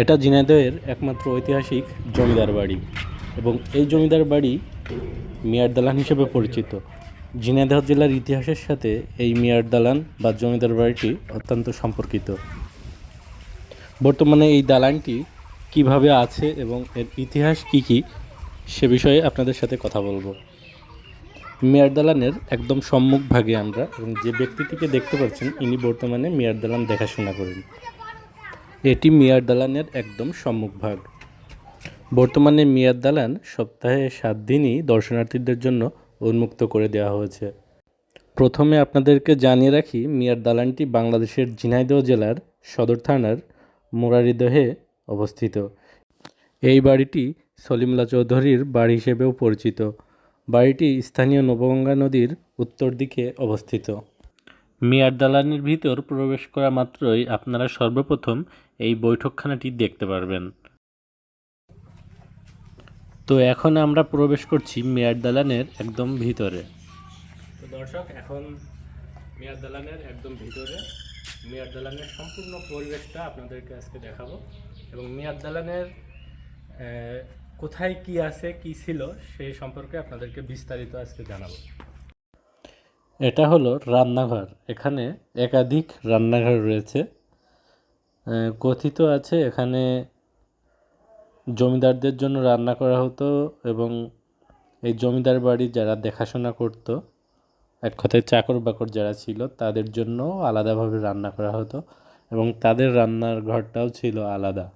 এটা ঝিনাইদহের একমাত্র ঐতিহাসিক জমিদার বাড়ি এবং এই জমিদার বাড়ি মিয়ার দালান হিসেবে পরিচিত। ঝিনাইদহ জেলার ইতিহাসের সাথে এই মিয়ার দালান বা জমিদার বাড়িটি অত্যন্ত সম্পর্কিত। বর্তমানে এই দালানটি কীভাবে আছে এবং এর ইতিহাস কি কি, সে বিষয়ে আপনাদের সাথে কথা বলব। মিয়ার দালানের একদম সম্মুখ ভাগে আমরা এবং যে ব্যক্তিটিকে দেখতে পাচ্ছেন, ইনি বর্তমানে মিয়ার দালান দেখাশোনা করেন। এটি মিয়ার দালানের একদম সম্মুখ ভাগ। বর্তমানে মিয়ার দালান সপ্তাহে সাত দিনই দর্শনার্থীদের জন্য উন্মুক্ত করে দেওয়া হয়েছে। প্রথমে আপনাদেরকে জানিয়ে রাখি, মিয়ার দালানটি বাংলাদেশের ঝিনাইদহ জেলার সদর থানার মুরারিদহে অবস্থিত। এই বাড়িটি সলিমুল্লাহ চৌধুরীর বাড়ি হিসেবেও পরিচিত। বাড়িটি স্থানীয় নবগঙ্গা নদীর উত্তর দিকে অবস্থিত। মিয়ার দালানের ভিতর প্রবেশ করা মাত্রই আপনারা সর্বপ্রথম এই বৈঠকখানাটি দেখতে পারবেন। তো এখন আমরা প্রবেশ করছি মেয়ার দালানের একদম ভিতরে। তো দর্শক এখন মেয়ার দালানের একদম ভিতরে। মেয়ার দালানের সম্পূর্ণ পরিবেশটা আপনাদেরকে আজকে দেখাবো। এবং মেয়ার দালানের কোথায় কি আছে কি ছিল সেই সম্পর্কে আপনাদেরকে বিস্তারিত আজকে জানাব। এটা হলো রান্নাঘর। এখানে একাধিক রান্নাঘর রয়েছে। কথিত আছে, এখানে জমিদারদের জন্য রান্না করা হতো এবং এই জমিদার বাড়ি যারা দেখাশোনা করত, এক কথায় চাকর বাকর যারা ছিল, তাদের জন্য আলাদাভাবে রান্না করা হতো এবং তাদের রান্নার ঘরটাও ছিল আলাদা।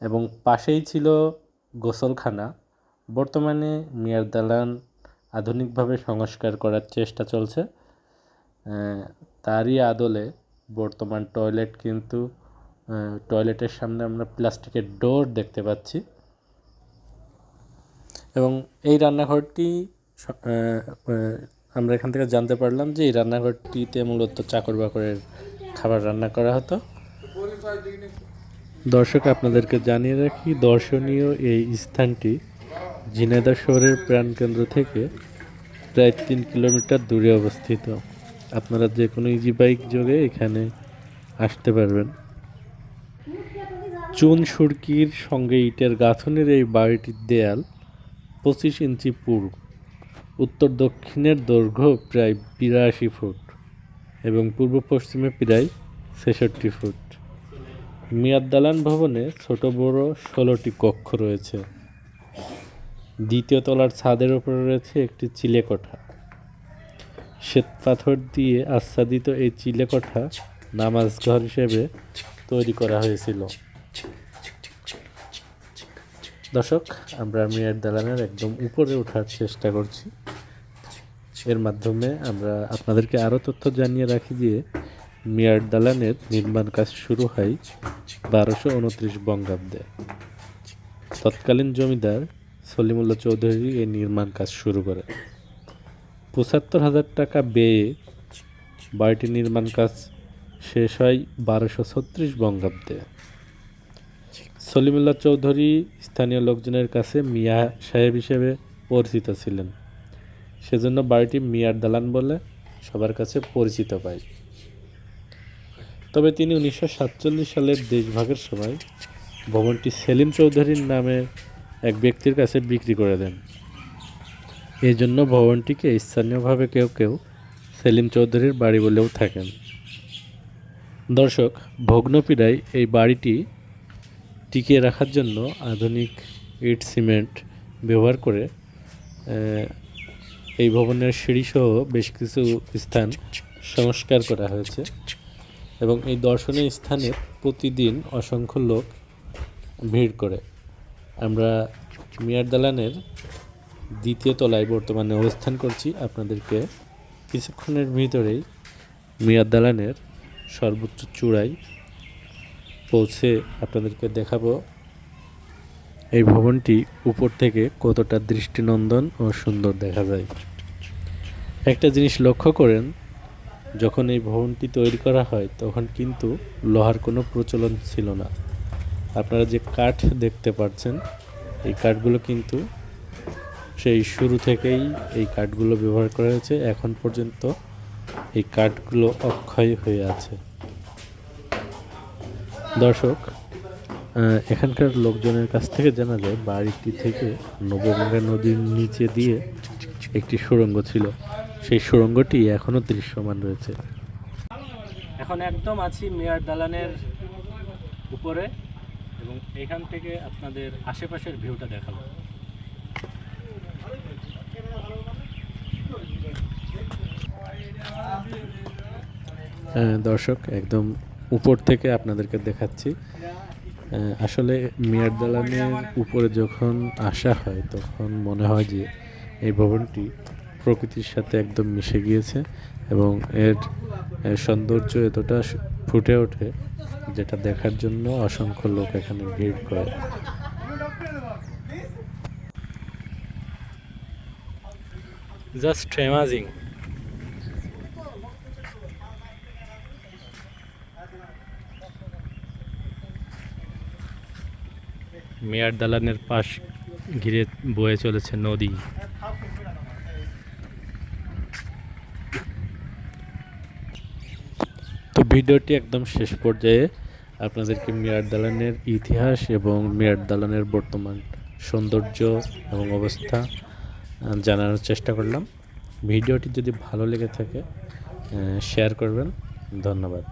এবং পাশেই ছিল গোসলখানা। বর্তমানে মিয়ার দালান আধুনিকভাবে সংস্কার করার চেষ্টা চলছে। তারই আদলে বর্তমান টয়লেট কিন্তু টয়লেটের সামনে আমরা প্লাস্টিকের ডোর দেখতে পাচ্ছি। এবং এই রান্নাঘরটি আমরা এখান থেকে জানতে পারলাম যে এই রান্নাঘরটিতে মূলত চাকর বাকরের খাবার রান্না করা হতো। দর্শক, আপনাদেরকে জানিয়ে রাখি, দর্শনীয় এই স্থানটি ঝিনাইদহ শহরের প্রাণকেন্দ্র থেকে প্রায় তিন কিলোমিটার দূরে অবস্থিত। আপনারা যে কোনো ইজি বাইক যোগে এখানে আসতে পারবেন। চুন সুরকির সঙ্গে ইটের গাঁথনের এই বাড়িটির দেয়াল পঁচিশ ইঞ্চি পুরু উত্তর দক্ষিণের দৈর্ঘ্য প্রায় বিরাশি ফুট এবং পূর্ব পশ্চিমে প্রায় ছেষট্টি ফুট। মিয়াদ দালান ভবনে ছোট বড় ষোলোটি কক্ষ রয়েছে। দ্বিতীয় তলার ছাদের উপরে রয়েছে একটি চিলেকোঠা। শ্বেত পাথর দিয়ে আচ্ছাদিত এই চিলেকোঠা নামাজ ঘর হিসেবে তৈরি করা হয়েছিল। দর্শক, আমরা মিয়ার দালানের একদম উপরে ওঠার চেষ্টা করছি। এর মাধ্যমে আমরা আপনাদেরকে আরও তথ্য জানিয়ে রাখি যে মিয়ার দালানের নির্মাণ কাজ শুরু হয় বারোশো উনত্রিশ বঙ্গাব্দে। তৎকালীন জমিদার সলিমুল্লাহ চৌধুরী এই নির্মাণ কাজ শুরু করে পঁচাত্তর হাজার টাকা ব্যয়ে বাড়িটি নির্মাণ কাজ শেষ হয় বারোশো ছত্রিশ বঙ্গাব্দে। সলিমুল্লাহ চৌধুরী স্থানীয় লোকজনের কাছে মিয়া সাহেব হিসেবে পরিচিত ছিলেন। সেজন্য বাড়িটি মিয়ার দালান বলে সবার কাছে পরিচিত পায় তবে তিনি উনিশশো সাতচল্লিশ সালের দেশভাগের সময় ভবনটি সেলিম চৌধুরীর নামে এক ব্যক্তির কাছে বিক্রি করে দেন। এই জন্য ভবনটিকে স্থানীয়ভাবে কেউ কেউ সেলিম চৌধুরীর বাড়ি বলেও থাকেন। দর্শক, ভগ্নপীড়ায় এই বাড়িটি টিকিয়ে রাখার জন্য আধুনিক ইট সিমেন্ট ব্যবহার করে এই ভবনের সিঁড়িসহ বেশ কিছু স্থান সংস্কার করা হয়েছে এবং এই দর্শনীয় স্থানে প্রতিদিন অসংখ্য লোক ভিড় করে। আমরা মিয়ার দালানের দ্বিতীয় তলায় বর্তমানে অবস্থান করছি। আপনাদেরকে কিছুক্ষণের ভিতরেই মিয়ার দালানের সর্বোচ্চ চূড়ায় পৌঁছে আপনাদেরকে দেখাবো এই ভবনটি উপর থেকে কতটা দৃষ্টিনন্দন ও সুন্দর দেখা যায়। একটা জিনিস লক্ষ্য করেন, যখন এই ভবনটি তৈরি করা হয়, তখন কিন্তু লোহার কোনো প্রচলন ছিল না। আপনারা যে কাঠ দেখতে পাচ্ছেন, এই কাঠগুলো কিন্তু সেই শুরু থেকেই এই কাঠগুলো ব্যবহার করা হয়েছে। এখন পর্যন্ত এই কাঠগুলো অক্ষয় হয়ে আছে। দর্শক এখানকার লোকজনের কাছ থেকে জানা যায়, বাড়িটি থেকে নবগঙ্গা নদীর নিচে দিয়ে একটি সুড়ঙ্গ ছিল। সেই সুড়ঙ্গটি এখনও দৃশ্যমান রয়েছে। এখন একদম আছি মেয়ার দালানের উপরে এবং এখান থেকে আপনাদের আশেপাশের ভিউটা দেখাবো দর্শক, একদম উপর থেকে আপনাদেরকে দেখাচ্ছি। আসলে মিয়ার দালানের উপরে যখন আসা হয়, তখন মনে হয় যে এই ভবনটি প্রকৃতির সাথে একদম মিশে গিয়েছে এবং এর সৌন্দর্য এতটা ফুটে ওঠে যেটা দেখার জন্য অসংখ্য লোক এখানে ভিড় করে। জাস্ট অ্যামাজিং মেয়ার দালানের পাশ ঘিরে বয়ে চলেছে নদী। তো ভিডিওটি একদম শেষ পর্যায়ে আপনাদেরকে মেয়ার দালানের ইতিহাস এবং মেয়ার দালানের বর্তমান সৌন্দর্য এবং অবস্থা জানানোর চেষ্টা করলাম। ভিডিওটি যদি ভালো লেগে থাকে শেয়ার করবেন। ধন্যবাদ।